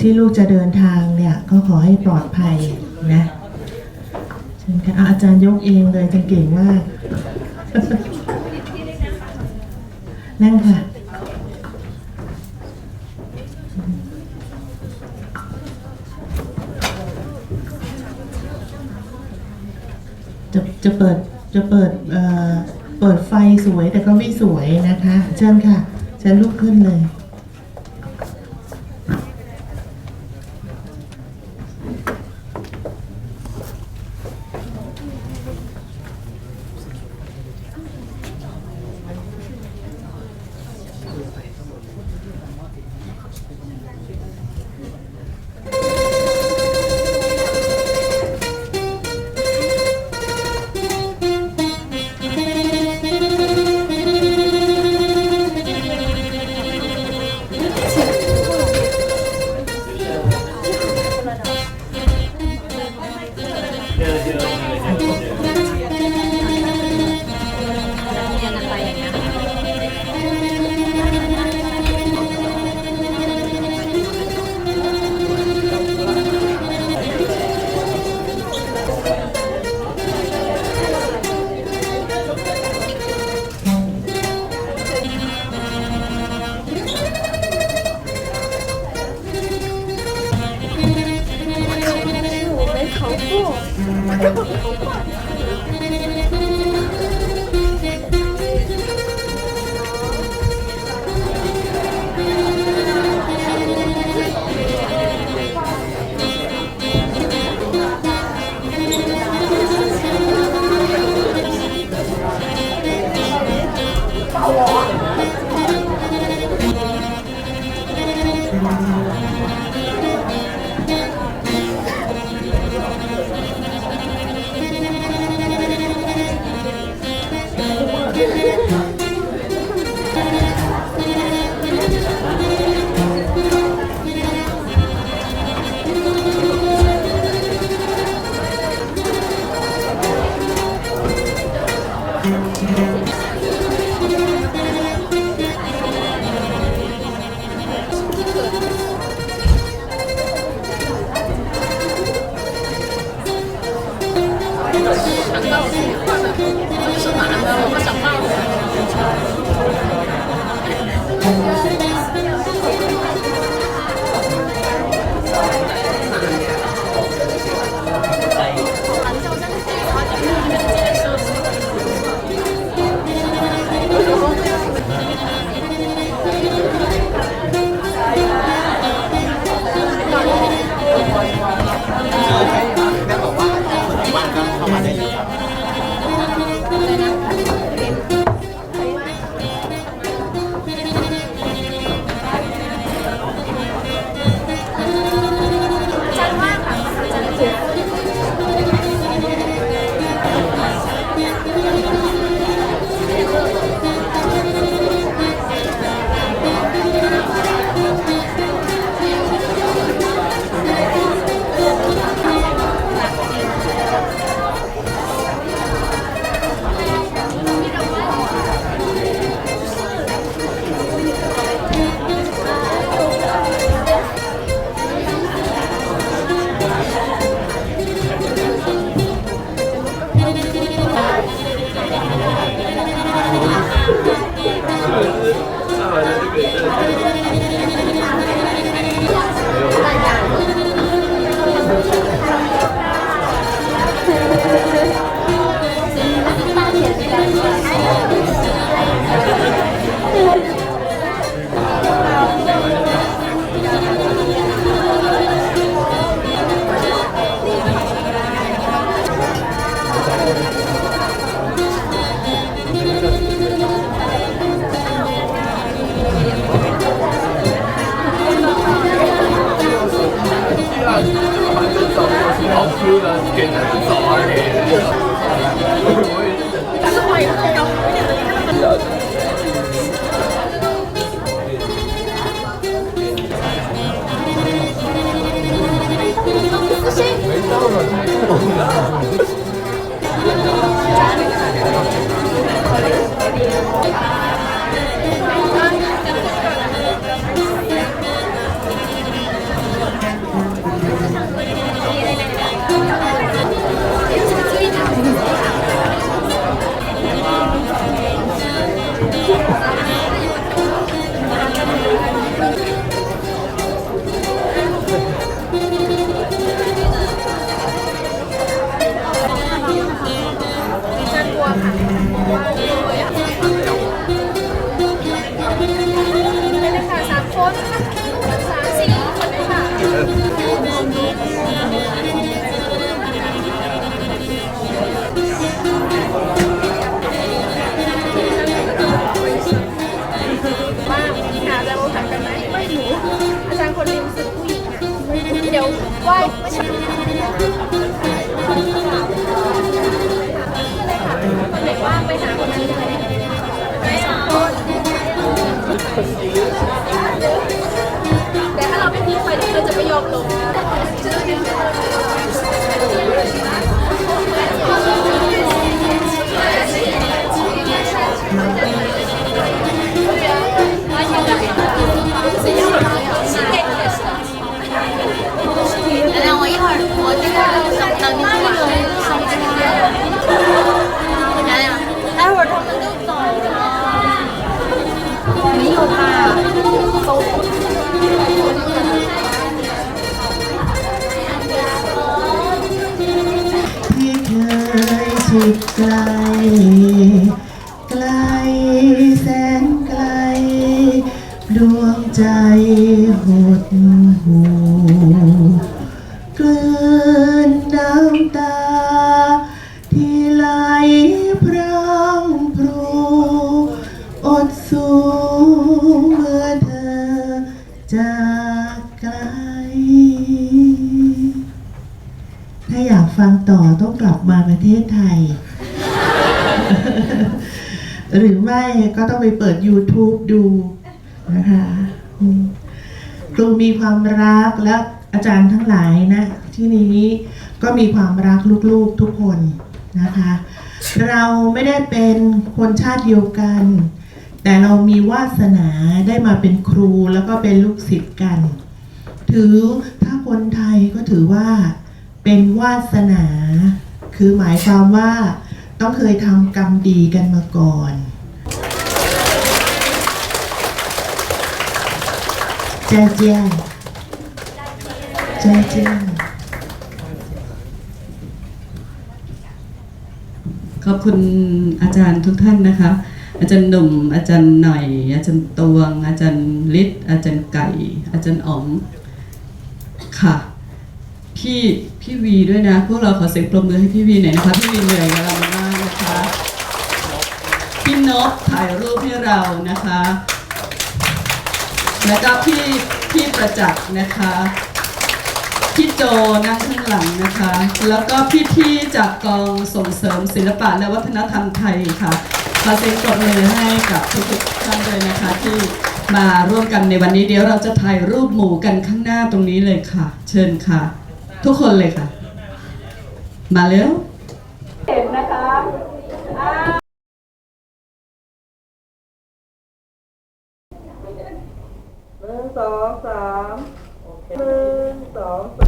ที่ลูกจะเดินทางเนี่ยก็ขอให้ปลอดภัยนะเชิญค่ะอาจารย์ยกเองเลยจังเก่งมาก นั่งค่ะ จะจะเปิดจะเปิดเอ่อเปิดไฟสวยแต่ก็ไม่สวยนะคะ เชิญค่ะเชิญลุกขึ้นเลย 想到这里，我真是男的，我不想骂。Trong cuộc chiến đấu trước, là chuyện này rất. Pablo. ไกล ไกลแสนไกล ดวงใจหด ต่อต้องกลับมาประเทศไทย หรือไม่ก็ต้องไปเปิด YouTube ดูนะคะครูมีความรักและอาจารย์ทั้งหลายนะ ที่นี้ก็มีความรักลูกๆทุกคนนะคะ เราไม่ได้เป็นคนชาติเดียวกัน แต่เรามีวาสนาได้มาเป็นครูแล้วก็เป็นลูกศิษย์กัน ถือถ้าคนไทยก็ถือว่า เป็นวาสนา คือหมายความว่าต้องเคยทำกรรมดีกันมาก่อน แจ้เจียนแจ้เจียขอบคุณอาจารย์ทุกท่านนะคะ อาจารย์หนุ่ม อาจารย์หน่อย อาจารย์ตวง อาจารย์ฤทธิ์อาจารย์ไก่ อาจารย์อ๋องค่ะ พี่พี่วีด้วยนะ พวกเราขอเสียงปรบมือให้พี่วีหน่อยนะคะพี่วีเหนื่อยกับเรามากนะคะพี่นกถ่ายรูปให้เรานะคะ แล้วก็พี่พี่ประจักษ์นะคะพี่โจนั่งข้างหลังนะคะ แล้วก็พี่ที่จากกองส่งเสริมศิลปะและวัฒนธรรมไทยค่ะขอเสียงปรบมือให้กับทุกๆท่านเลยนะคะที่มาร่วมกันในวันนี้เดี๋ยวเราจะถ่ายรูปหมู่กันข้างหน้าตรงนี้เลยค่ะ เชิญค่ะ ทุกคนเลยค่ะ มาเร็วเหนึ่งสองสามหนึ่งสองสาม